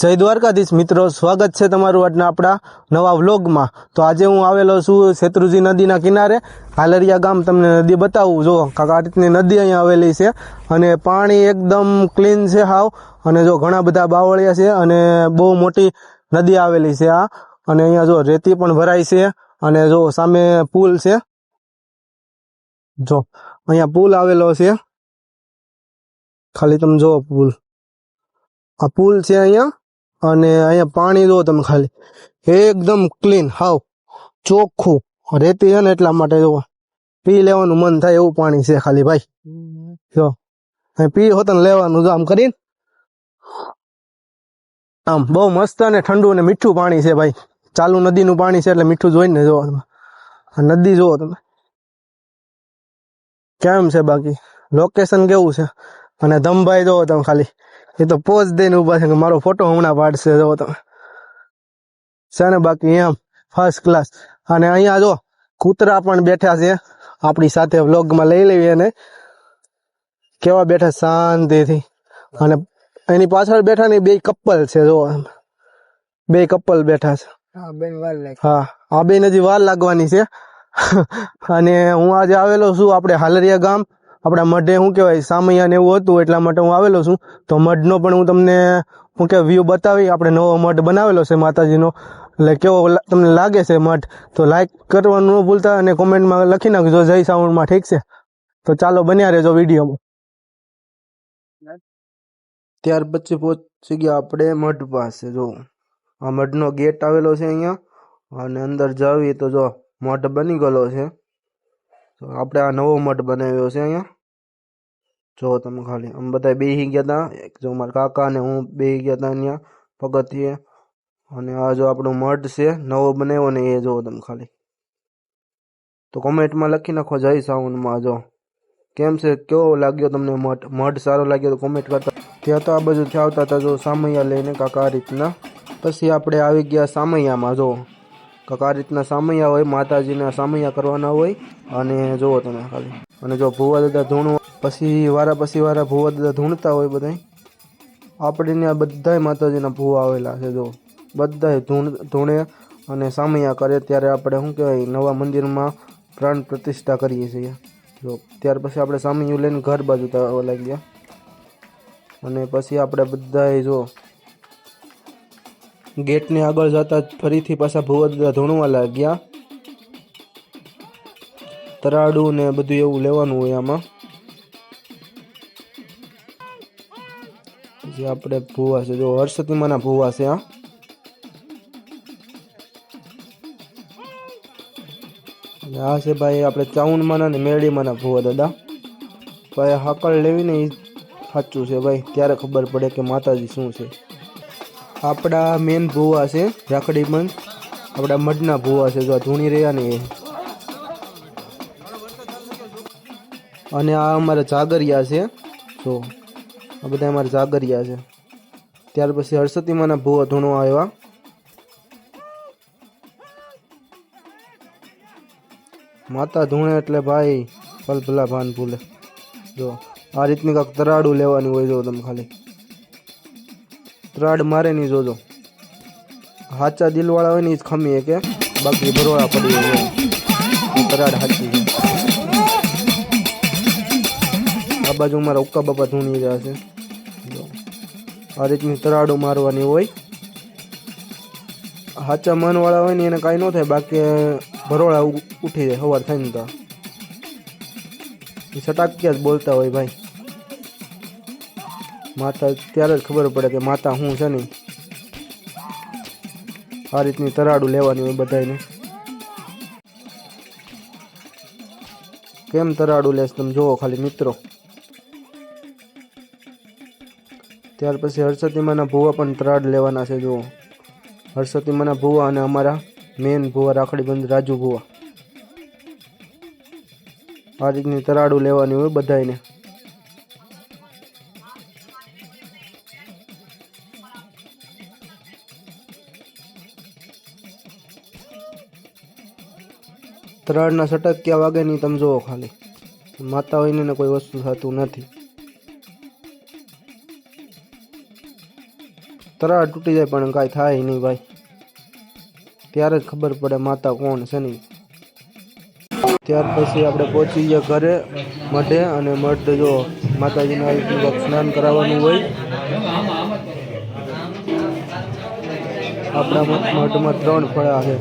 જય દ્વારકાધીશ મિત્રો, સ્વાગત છે તમારું આજના આપણા નવા વ્લોગમાં. તો આજે હું આવેલો છું શેત્રુજી નદીના કિનારે. હાલરિયા ગામ તમને નદી બતાવું. જો, કાકા રીતની નદી અહીંયા આવેલી છે અને પાણી એકદમ ક્લીન છે હાવ. અને જો, ઘણા બધા બાવળિયા છે અને બહુ મોટી નદી આવેલી છે આ. અને અહીંયા જો, રેતી પણ ભરાય છે અને જો, સામે પુલ છે. જો, અહીંયા પુલ આવેલો છે. ખાલી તમે જો પુલ. આ પુલ છે અહીંયા. અને અહીંયા પાણી જો તમે ખાલી. એકદમ ક્લીન હાવ. ચોખ્ખું. રેતી છે ને એટલા માટે જો પી લેવાનું મન થાય એવું પાણી છે ખાલી ભાઈ. જો. પી હોત ને લેવાનું જો આમ કરીને. આમ બહુ મસ્ત અને ઠંડુ અને મીઠું પાણી છે ભાઈ. ચાલુ નદીનું પાણી છે એટલે મીઠું જોઈને જો નદી જુઓ તમે. કેમ છે બાકી? લોકેશન કેવું છે? અને ધમભાઈ જોવો તમે ખાલી. એ તો પોઝ દઈને ઊભા છે કે મારો ફોટો હમણાં પાડશે. જો તમે છે ને બાકી એમ? ફર્સ્ટ ક્લાસ અને અહીંયા જો કૂતરા પણ બેઠા છે. આપણી સાથે વ્લોગમાં લઈ લેવી એને. કેવા બેઠા? શાંતિથી. અને એની પાછળ બેઠા ને બે કપલ છે જો બે કપલ બેઠા છે. હા. આ બેન હજી વાર લાગવાની છે. અને હું આજે આવેલો છું આપણે હાલરિયા ગામ. આપણા મઢે શું કહેવાય, સામૈયાને એવું હતું, એટલા માટે હું આવેલો છું. તો મઢનો પણ હું તમને શું કે વ્યૂ બતાવી, આપણે નવો મઢ બનાવેલો છે માતાજીનો. એટલે કેવો તમને લાગે છે મઢ? તો લાઈક કરવાનું ન ભૂલતા અને કોમેન્ટમાં લખી નાખજો, જય સાઉન્ડમાં ઠીક છે? તો ચાલો બન્યા રહેજો વિડીયોમાં. ત્યાર પછી પહોંચી ગયા આપણે મઢ પાસે, જો. આ મઢનો ગેટ આવેલો છે અહીંયા. અને અંદર જાવી તો જો મઠ બની ગયેલો છે. તો આપણે આ નવો મઠ બનાવ્યો છે અહીંયા. જો તમે ખાલી આમ બધા બેસી ગયા હતા એક જો મારા કાકા ને હું બેસી ગયા હતા અહીંયા પગથિયે અને આ જો આપણો મઠ છે, નવો બનાવ્યો ને એ જો તમે ખાલી. તો કોમેન્ટમાં લખી નાખો જય સાઉન્ડમાં જો. કેમ છે? કેવો લાગ્યો તમને મઠ? મઠ સારો લાગ્યો તો કોમેન્ટ કરતા. ત્યાં તો આ બાજુ આવતા હતા જો સામૈયા લઈને કાકા આ રીતના. પછી આપણે આવી ગયા સામૈયામાં જો. કાકા આ રીતના સામૈયા હોય, માતાજીના સામૈયા કરવાના હોય, અને જુઓ તમે ખાલી. અને જો ભુવા દાદા ધૂણું પછી વારા પછી વારા ભુવા દાદા ધૂણતા હોય બધા આપણે ત્યાં બધાય માતાજીના ભૂવા આવેલા છે જો બધાય ધૂણ, ધૂણે અને સામૈયા કરે, ત્યારે આપણે શું કહેવાય, નવા મંદિરમાં પ્રાણ પ્રતિષ્ઠા કરીએ છીએ. જો ત્યાર પછી આપણે સામૈયું લઈને ઘર બાજુ આવવા લાગ્યા. અને પછી આપણે બધાય જો ગેટની આગળ જતા જ ફરીથી પાછા ભુવદા ધૂણવા લાગ્યા. તરાડું ને બધું એવું લેવાનું હોય આમાં. પછી આપણે ભૂવા છે, જો હર્ષતીમાના ભૂવા છે આ અને આ છે ભાઈ આપણે ચાઉંડમાના ને મેરડીમાંના ભૂવા, દાદા. ભાઈ હાકળ લેવી ને એ સાચું છે ભાઈ, ત્યારે ખબર પડે કે માતાજી શું છે. આપણા મેન ભૂવા છે, રાખડી બંધ આપણા મઢના ભૂવા છે, જો આ ધૂણી રહ્યા ને અને આ અમારા જાગરિયા છે, જો. આ બધા અમારા જાગરિયા છે. ત્યાર પછી હર્ષતીમાના ભૂવા ધૂણો આવ્યા. માતા ધૂણે એટલે ભાઈ પલભલા ભાન ભૂલે. જો, આ રીતની કાંક તરાડું લેવાની હોય જો તમે ખાલી. ત્રાડ મારે નહીં જોજો. હાચા દિલવાળા હોય ને એ જ ખમીએ કે બાકી ભરોળા પડી હોય સાચી હાચી આ બાજુ મારા ઉક્કા બાપા ધૂણી રહ્યા છે. આ રીતની તરાડો મારવાની હોય. હાચા મનવાળા હોય ને એને કાંઈ ન થાય, બાકી ભરોળા ઉઠી જાય સવાર થાય ને તો. સટાક્યા જ બોલતા હોય ભાઈ. માતા, ત્યારે જ ખબર પડે કે માતા હું છે ને? આ રીતની તરાડું લેવાની હોય બધાને કેમ તરાડું લેશ તમે જુઓ ખાલી મિત્રો. ત્યાર પછી હર્ષતિમાના ભૂવા પણ તરાડ લેવાના છે, જુઓ. હર્ષતિમાના ભૂવા અને અમારા મેન ભૂવા રાખડી બંધ રાજુ ભૂવા. આ રીતની તરાડું લેવાની હોય બધાને ત્રણના સટક્યા વાગે નહીં તમે જુઓ ખાલી. માતા હોય ને કોઈ વસ્તુ થતું નથી. તરાડ તૂટી જાય પણ કાંઈ થાય નહીં ભાઈ. ત્યારે જ ખબર પડે માતા કોણ છે નહીં. ત્યાર પછી આપણે પહોંચી ગયા ઘરે, મઢે અને મઢ જો માતાજીને રીતનું સ્નાન કરાવવાનું હોય. આપણા મઠમાં ત્રણ ફળા છે.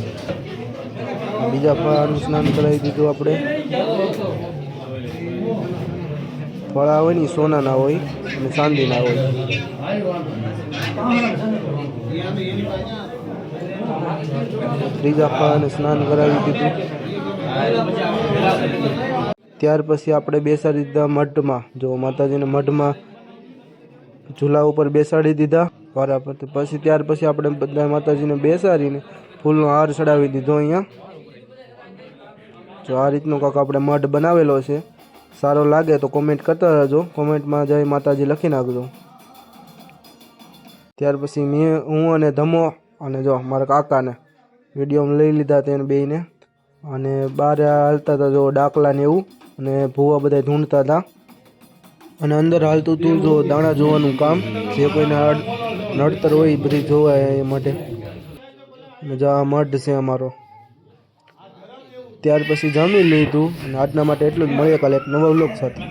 બીજા ફળાનું સ્નાન કરાવી દીધું આપણે. ફળા હોય ને સોનાના હોય અને ચાંદીના હોય. ત્રીજા ફળાને સ્નાન કરાવી દીધું. ત્યાર પછી આપણે બેસાડી દીધા મઢમાં. જો માતાજીને મઢમાં ઝૂલા ઉપર બેસાડી દીધા. વારા પરથી પછી ત્યાર પછી આપણે બધા માતાજીને બેસાડીને ફૂલનો હાર ચડાવી દીધો અહીંયા. જો આ રીતનો કાંક આપણે મઢ બનાવેલો છે. સારો લાગે તો કોમેન્ટ કરતા રહેજો. કોમેન્ટમાં જય માતાજી લખી નાખજો. ત્યાર પછી મેં, હું અને ધમો અને જો મારા કાકાને વિડીયોમાં લઈ લીધા તેને બેને અને બહાર હાલતા હતા જો ડાકલા ને એવું. અને ભૂવા બધા ઢૂંઢતા હતા. અને અંદર હાલતું હતું જો દાણા જોવાનું કામ, જે કોઈને નડતર હોય એ બધી જોવાય એ માટે. આ મઢ છે અમારો. ત્યાર પછી જમી લીધું. અને આજના માટે એટલું જ. મળીએ કાલે એક નવા વ્લોગ સાથે.